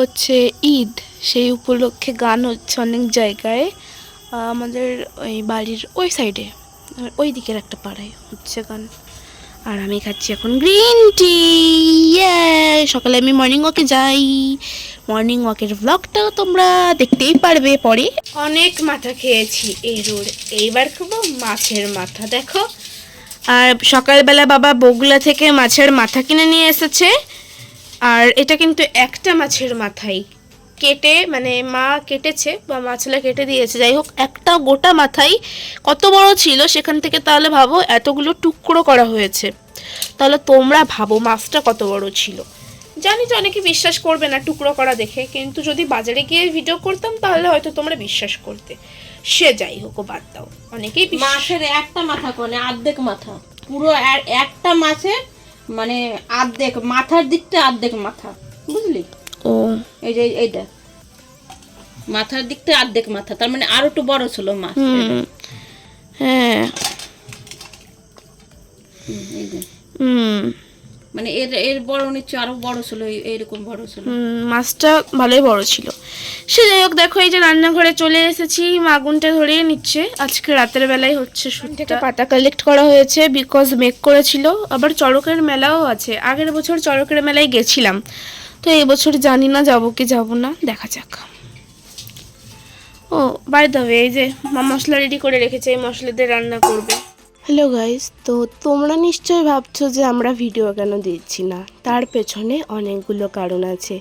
হচ্ছে ঈদ। সেই উপলক্ষে গান হচ্ছে অনেক জায়গায় আমাদের ওই বাড়ির ওই সাইডে। ওই দিকের একটা পাড়ায় হচ্ছে গান। আর আমি খাচ্ছি এখন গ্রিন টি সকালে আমি মর্নিং ওয়াকে যাই। মর্নিং ওয়াকের ব্লগটাও তোমরা দেখতেই পারবে পরে। অনেক মাথা খেয়েছি এই রোড এইবার খাব মাছের মাথা দেখো। আর সকালবেলা বাবা বগুলা থেকে মাছের মাথা কিনে নিয়ে এসেছে। আর এটা কিন্তু একটা মাছের মাথাই। কেটে মানে মা কেটেছে বা মাছলা কেটে দিয়েছে। যাই হোক, একটা গোটা মাথাই কত বড় ছিল সেখান থেকে তাহলে ভাবো এতগুলো টুকরো করা হয়েছে। তাহলে তোমরা ভাবো মাছটা কত বড় ছিল। জানি যে অনেকে বিশ্বাস করবে না টুকরো করা দেখে, কিন্তু যদি বাজারে গিয়ে ভিডিও করতাম তাহলে হয়তো তোমরা বিশ্বাস করতে। সে যাই হোক বাদ দাও। অনেকেই মাছের একটা মাথা কোনে, অর্ধেক মাথা। পুরো একটা মাছের মানে আর্ধেক মাথার দিকটা আর্ধেক মাথা বুঝলি? ও। এই যে এইটা। মাথার দিকটা আর্ধেক মাথা তার মানে আরও একটু বড় ছিল মাছ হ্যাঁ। হুম, এই যে। হুম। মানে এর এর বড় নিচ্ছে আরও বড় ছিল এইরকম বড় ছিল। মাছটা ভালোই বড় ছিল। সে যাই হোক দেখো এই যে রান্নাঘরে চলে এসেছি মা আগুনটা ধরিয়ে নিচ্ছে। আজকে রাতের বেলায় হচ্ছে থেকে পাতা কালেক্ট করা হয়েছে বিকজ মেক করেছিল। আবার চড়কের মেলাও আছে। আগের বছর চড়কের মেলায় গেছিলাম। তো এই বছর জানি না যাব কি যাব না দেখা যাক। ও বাই দেবে এই যে মা মশলা রেডি করে রেখেছে এই মশলা দিয়ে রান্না করবে। হ্যালো গাইস তো তোমরা নিশ্চয়ই ভাবছ যে আমরা ভিডিও কেন দিচ্ছি না? তার পেছনে অনেকগুলো কারণ আছে।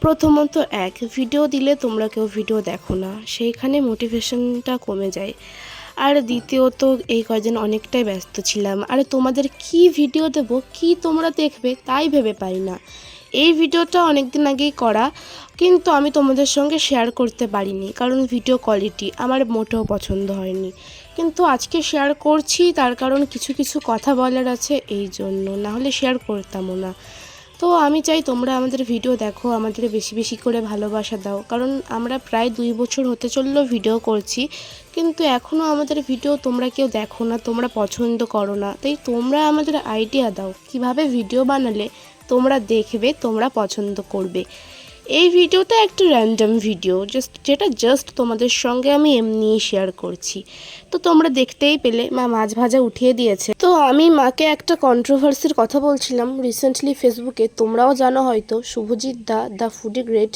প্রথমত এক ভিডিও দিলে তোমরা কেউ ভিডিও দেখো না। সেইখানে মোটিভেশনটা কমে যায়। আর দ্বিতীয়ত, এই কয়দিন অনেকটাই ব্যস্ত ছিলাম। আর, তোমাদের কি ভিডিও দেব? কি তোমরা দেখবে? তাই ভেবে পাই না। এই ভিডিওটা অনেক দিন আগেই করা, কিন্তু আমি তোমাদের সঙ্গে শেয়ার করতে পারিনি। কারণ ভিডিও কোয়ালিটি আমার মোটেও পছন্দ হয়নি। কিন্তু আজকে শেয়ার করছি, তার কারণ কিছু কিছু কথা বলার আছে, এই জন্য। না হলে শেয়ার করতামও না। তো আমি চাই তোমরা আমাদের ভিডিও দেখো, আমাদের বেশি বেশি করে ভালোবাসা দাও। কারণ আমরা প্রায় দুই বছর হতে চললেও ভিডিও করছি, কিন্তু এখনও আমাদের ভিডিও তোমরা কেউ দেখো না, তোমরা পছন্দ করো না। তাই তোমরা আমাদের আইডিয়া দাও, কীভাবে ভিডিও বানালে তোমরা দেখবে, তোমরা পছন্দ করবে। এই ভিডিওটা একটা র্যান্ডম ভিডিও জাস্ট যেটা জাস্ট তোমাদের সঙ্গে আমি এমনিই শেয়ার করছি। তো তোমরা দেখতেই পেলে, মা মাছ ভাজা উঠিয়ে দিয়েছে। তো আমি মাকে একটা কন্ট্রোভার্সির কথা বলছিলাম রিসেন্টলি ফেসবুকে তোমরাও জানো হয়তো, Shubhajit da the foodie great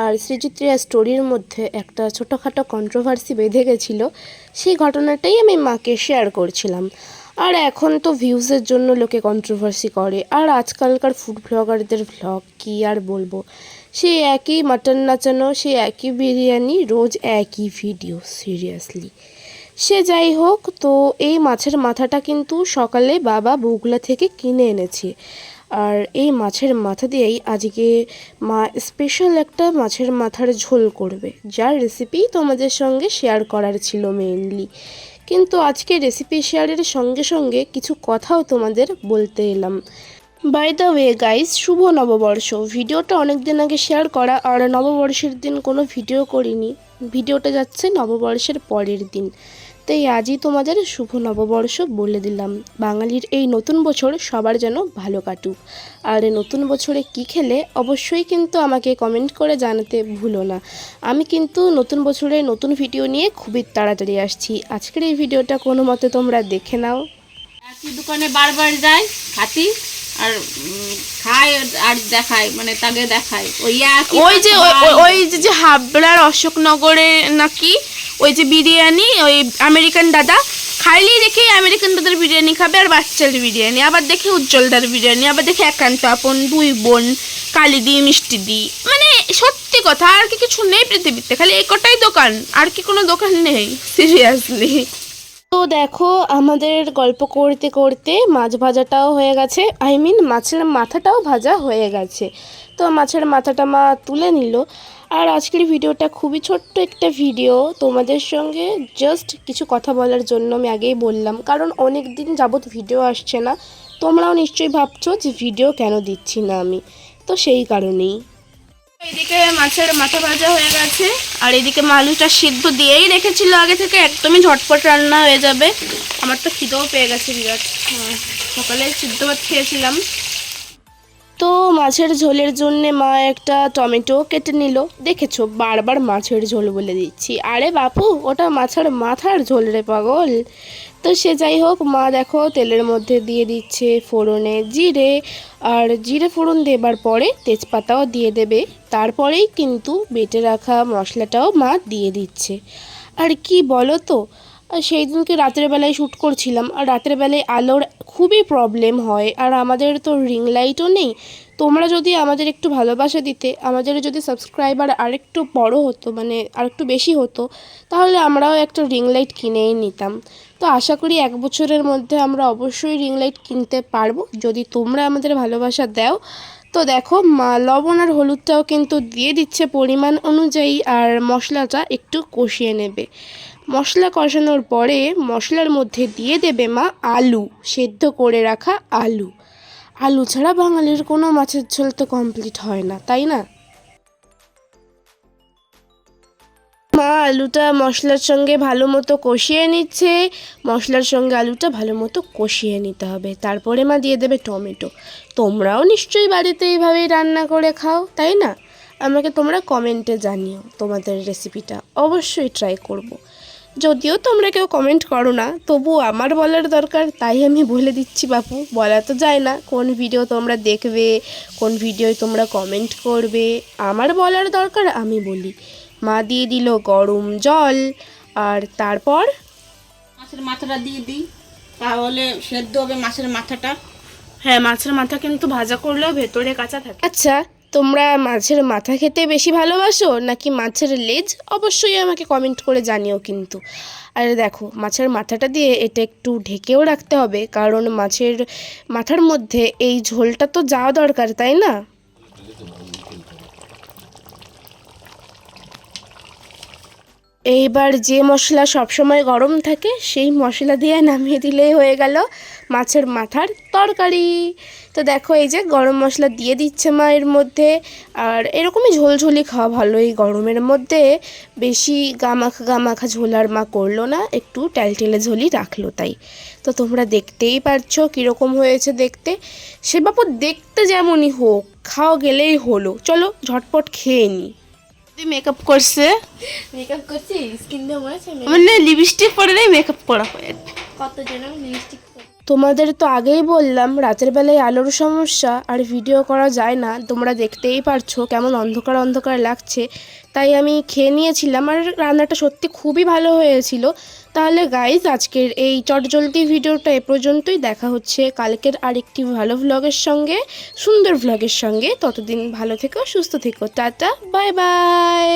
আর শ্রীচিত্রিয়া স্টোরির মধ্যে একটা ছোটোখাটো কন্ট্রোভার্সি বেঁধে গেছিল। সেই ঘটনাটাই আমি মাকে শেয়ার করছিলাম। আর এখন তো ভিউজের জন্য লোকে কন্ট্রোভার্সি করে। আর আজকালকার ফুড ব্লগারদের ভ্লগ কি আর বলব? সেই একই মাটন নাচানো সেই একই বিরিয়ানি, রোজ একই ভিডিও সিরিয়াসলি সে যাই হোক, তো এই মাছের মাথাটা কিন্তু সকালে বাবা বগুলা থেকে কিনে এনেছে। আর এই মাছের মাথা দিয়েই আজকে মা স্পেশাল একটা মাছের মাথার ঝোল করবে। যার রেসিপি তোমাদের সঙ্গে শেয়ার করার ছিল মেইনলি কিন্তু আজকে রেসিপি শেয়ারের সঙ্গে সঙ্গে কিছু কথাও তোমাদের বলতে এলাম। বাই দ্য ওয়ে গাইস শুভ নববর্ষ। ভিডিওটা অনেক দিন আগে শেয়ার করা, আর নববর্ষের দিন কোনো ভিডিও করিনি। ভিডিওটা যাচ্ছে নববর্ষের পরের দিন। তাই আজই তোমাদের শুভ নববর্ষ বলে দিলাম। বাঙালির এই নতুন বছর সবার যেন ভালো কাটুক। আর এই নতুন বছরে কি খেলে অবশ্যই কিন্তু আমাকে কমেন্ট করে জানাতে ভুলো না। আমি কিন্তু নতুন বছরে নতুন ভিডিও নিয়ে খুবই তাড়াতাড়ি আসছি। আজকের এই ভিডিওটা কোনো মতে তোমরা দেখে নাও। একই দোকানে বারবার যায় খাতি আর খায় আর দেখায় মানে তাকে দেখায়। ওই ওই যে ওই- যে হাবড়ার অশোকনগরে নাকি ওই যে বিরিয়ানি, ওই আমেরিকান দাদা, খাইলেই দেখে আমেরিকান দাদার বিরিয়ানি খাবে আর বাচ্চার বিরিয়ানি, আবার দেখে উজ্জ্বলদার বিরিয়ানি, আবার দেখে একান্ত আপন দুই বোন, কালি দি, মিষ্টি দি। মানে সত্যি কথা, আর কি কিছু নেই পৃথিবীতে, খালি এই কটাই দোকান, আর কি কোনো দোকান নেই সিরিয়াসলি তো দেখো, আমাদের গল্প করতে করতে মাছ ভাজাটাও হয়ে গেছে আই মিন মাছের মাথাটাও ভাজা হয়ে গেছে। তো মাছের মাথাটা মা তুলে নিল আর আজকের ভিডিওটা খুবই ছোট্ট একটা ভিডিও। তোমাদের সঙ্গে জাস্ট কিছু কথা বলার জন্য আমি আগেই বললাম কারণ অনেক দিন যাবৎ ভিডিও আসছে না। তোমরাও নিশ্চয়ই ভাবছ যে ভিডিও কেন দিচ্ছি না আমি? তো সেই কারণেই। এদিকে মাছের মাথা ভাজা হয়ে গেছে আর এদিকে মালুটা সিদ্ধ দিয়েই রেখেছিল আগে থেকে একদমই ঝটপট রান্না হয়ে যাবে। আমার তো খিদেও পেয়ে গেছে বিরাট। হ্যাঁ, সকালে সিদ্ধ ভাত খেয়েছিলাম। তো মাছের ঝোলের জন্য মা একটা টমেটো কেটে নিল। দেখেছ, বারবার মাছের ঝোল বলে দিচ্ছি। আরে বাপু, ওটা মাছের মাথার ঝোল রে পাগল। তো সে যাই হোক, মা দেখো তেলের মধ্যে দিয়ে দিচ্ছে ফোড়নে জিরে। আর জিরে ফোড়ন দেবার পরে তেজপাতাও দিয়ে দেবে। তারপরেই কিন্তু বেটে রাখা মশলাটাও মা দিয়ে দিচ্ছে। আর কি বলো তো আর সেই দিনকে রাতের বেলায় শ্যুট করছিলাম। আর রাতের বেলায় আলোর খুবই প্রবলেম হয়। আর আমাদের তো রিং লাইটও নেই। তোমরা যদি আমাদের একটু ভালোবাসা দিতে, আমাদের যদি সাবস্ক্রাইবার আরেকটু বড় হতো মানে আরেকটু বেশি হতো, তাহলে আমরাও একটা রিং লাইট কিনেই নিতাম। তো আশা করি এক বছরের মধ্যে আমরা অবশ্যই রিং লাইট কিনতে পারব। যদি তোমরা আমাদের ভালোবাসা দাও। তো দেখো লবণ আর হলুদটাও কিন্তু দিয়ে দিচ্ছে পরিমাণ অনুযায়ী। আর মশলাটা একটু কষিয়ে নেবে। মশলা কষানোর পরে মশলার মধ্যে দিয়ে দেবে মা আলু, সেদ্ধ করে রাখা আলু। আলু ছাড়া বাঙালির কোনো মাছের ঝোল তো কমপ্লিট হয় না, তাই না? মা আলুটা মশলার সঙ্গে ভালো মতো কষিয়ে নিচ্ছে। মশলার সঙ্গে আলুটা ভালো মতো কষিয়ে নিতে হবে। তারপরে মা দিয়ে দেবে টমেটো। তোমরাও নিশ্চয়ই বাড়িতে এইভাবেই রান্না করে খাও, তাই না? আমাকে তোমরা কমেন্টে জানিও তোমাদের রেসিপিটা অবশ্যই ট্রাই করব। যদিও তোমরা কেউ কমেন্ট করো না তবু আমার বলার দরকার তাই আমি বলে দিচ্ছি বাপু বলা তো যায় না কোন ভিডিও তোমরা দেখবে কোন ভিডিওয় তোমরা কমেন্ট করবে আমার বলার দরকার আমি বলি। মা দিয়ে দিল গরম জল আর তারপর? মাছের মাথাটা দিয়ে দিই তাহলে সেদ্ধ হবে মাছের মাথাটা। হ্যাঁ মাছের মাথা কিন্তু ভাজা করলেও ভেতরে কাঁচা থাকে। আচ্ছা তোমরা মাছের মাথা খেতে বেশি ভালোবাসো নাকি মাছের লেজ? অবশ্যই আমাকে কমেন্ট করে জানিও কিন্তু। আর দেখো, মাছের মাথাটা দিয়ে এটা একটু ঢেকেও রাখতে হবে, কারণ মাছের মাথার মধ্যে এই ঝোলটা তো যাওয়া দরকার, তাই না? এইবার যে মশলা সবসময় গরম থাকে, সেই মশলা দিয়ে নামিয়ে দিলেই হয়ে গেল মাছের মাথার তরকারি। তো দেখো এই যে গরম মশলা দিয়ে দিচ্ছে মা এর মধ্যে, আর এরকমই ঝোলঝোলি খাওয়া ভালো এই গরমের মধ্যে। বেশি গামাখা গামাখা ঝোল আর মা করল না, একটু টেলটেলে ঝোলই রাখল তাই। তো তোমরা দেখতেই পারছ কীরকম হয়েছে দেখতে। সে বাপু দেখতে যেমনই হোক, খাওয়া গেলেই হলো। চলো ঝটপট খেয়ে নিই মেকআপ করছে? মেকআপ করছি স্কিন দিয়ে মনে আছে মানে লিপস্টিক পরে মেকআপ করা হয়। কত জন লিপস্টিক তোমাদের তো আগেই বললাম, রাতের বেলায় আলোর সমস্যা আর ভিডিও করা যায় না। তোমরা দেখতেই পারছ কেমন অন্ধকার অন্ধকার লাগছে। তাই আমি খেয়ে নিয়েছিলাম আর রান্নাটা সত্যি খুবই ভালো হয়েছিল। তাহলে গাইজ আজকের এই চটজলদি ভিডিওটা এ পর্যন্তই। দেখা হচ্ছে কালকের আরেকটি ভালো ভ্লগের সঙ্গে, সুন্দর ভ্লগের সঙ্গে। ততদিন ভালো থেকো, সুস্থ থেকো। Tata bye bye